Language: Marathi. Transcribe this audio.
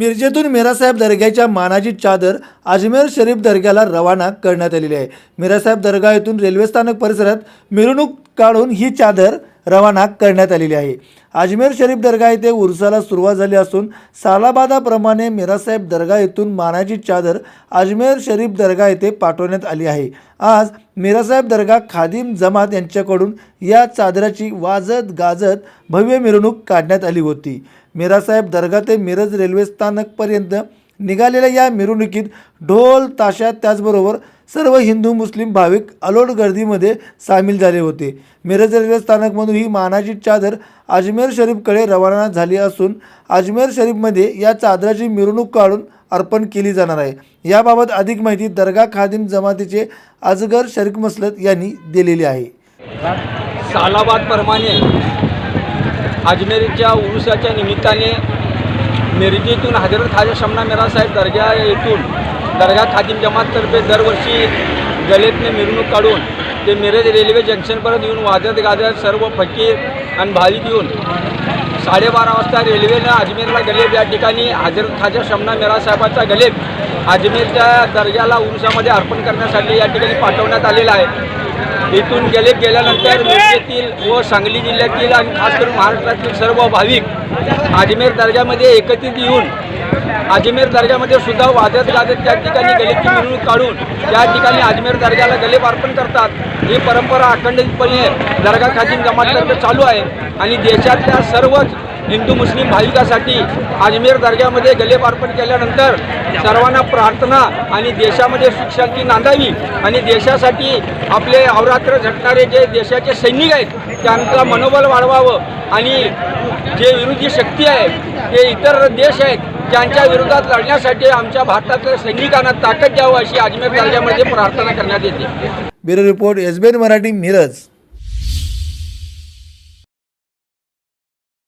मिरजेतून मिरासाहेब दर्ग्याच्या मानाची चादर अजमेर शरीफ दर्ग्याला रवाना करण्यात आलेली आहे. मिरासाहेब दर्गा येथून रेल्वे स्थानक परिसरात मिरवणूक काढून ही चादर रवाना करण्यात आलेली आहे. अजमेर शरीफ दर्गा येथे उर्साला सुरुवात झाली असून सालाबादाप्रमाणे मिरासाहेब दर्गा येथून मानाची चादर अजमेर शरीफ दर्गा येथे पाठवण्यात आली आहे. आज मिरासाहेब दर्गा खादिम जमात यांच्याकडून या चादराची वाजत गाजत भव्य मिरवणूक काढण्यात आली होती. मिरासाहेब दर्गा ते मिरज रेल्वे स्थानकपर्यंत निघालेल्या या मिरवणुकीत ढोल ताशा त्याचबरोबर सर्व हिंदू मुस्लिम भाविक अलोट गर्दीमध्ये सामील झाले होते. मिरज रेल्वे स्थानकमधून ही मानाची चादर अजमेर शरीफकडे रवाना झाली असून अजमेर शरीफमध्ये या चादराची मिरवणूक काढून अर्पण केली जाणार आहे. याबाबत अधिक माहिती दर्गा खादिम जमातीचे अजगर शरीफ मसलत यांनी दिलेली आहे. सालाबादप्रमाणे अजमेरच्या उरुसाच्या निमित्ताने मिरजेतून हजरत खाजा शमना मेरा साहेब दर्गा येथून दर्गा खादिम जमाततर्फे दरवर्षी गलेतने मिरवणूक काढून ते मिरज रेल्वे जंक्शनपर्यंत येऊन वाजत गाजत सर्व फकीर आणि भाविक येऊन साडेबारा वाजता रेल्वेनं अजमेरला गलेब या ठिकाणी हजरत खाजा शमना मेरा साहेबाचा गलेब अजमेरच्या दर्ग्याला उरुसामध्ये अर्पण करण्यासाठी या ठिकाणी पाठवण्यात आलेला आहे. इथून गेले गेल्यानंतर मुंबईतील व सांगली जिल्ह्यातील आणि खास करून महाराष्ट्रातील सर्व भाविक अजमेर दर्ग्यामध्ये एकत्रित येऊन अजमेर दर्ग्यामध्ये सुद्धा वाजत गाजत त्या ठिकाणी गलेची मिरवणूक काढून त्या ठिकाणी अजमेर दर्ग्याला गलेब अर्पण करतात. ही परंपरा अखंडितपणे दर्गा खाजीम जमाततर्फे चालू आहे आणि देशातल्या सर्वच हिंदू मुस्लिम भाविकासाठी अजमेर दर्ग्यामध्ये गलेब अर्पण केल्यानंतर सर्वांना प्रार्थना आणि देशामध्ये सुख शांती नांदावी आणि देशासाठी आपले अवरात्र झटणारे जे देशाचे सैनिक आहेत त्यांचं मनोबल वाढवावं आणि जे विरोधी शक्ती आहे ते इतर देश आहेत त्यांच्या विरोधात लढण्यासाठी आमच्या भारतातल्या सैनिकांना ताकद द्यावं अशी अजमेर दर्ग्यामध्ये प्रार्थना करण्यात येते. Bureau report S Marathi Miraj.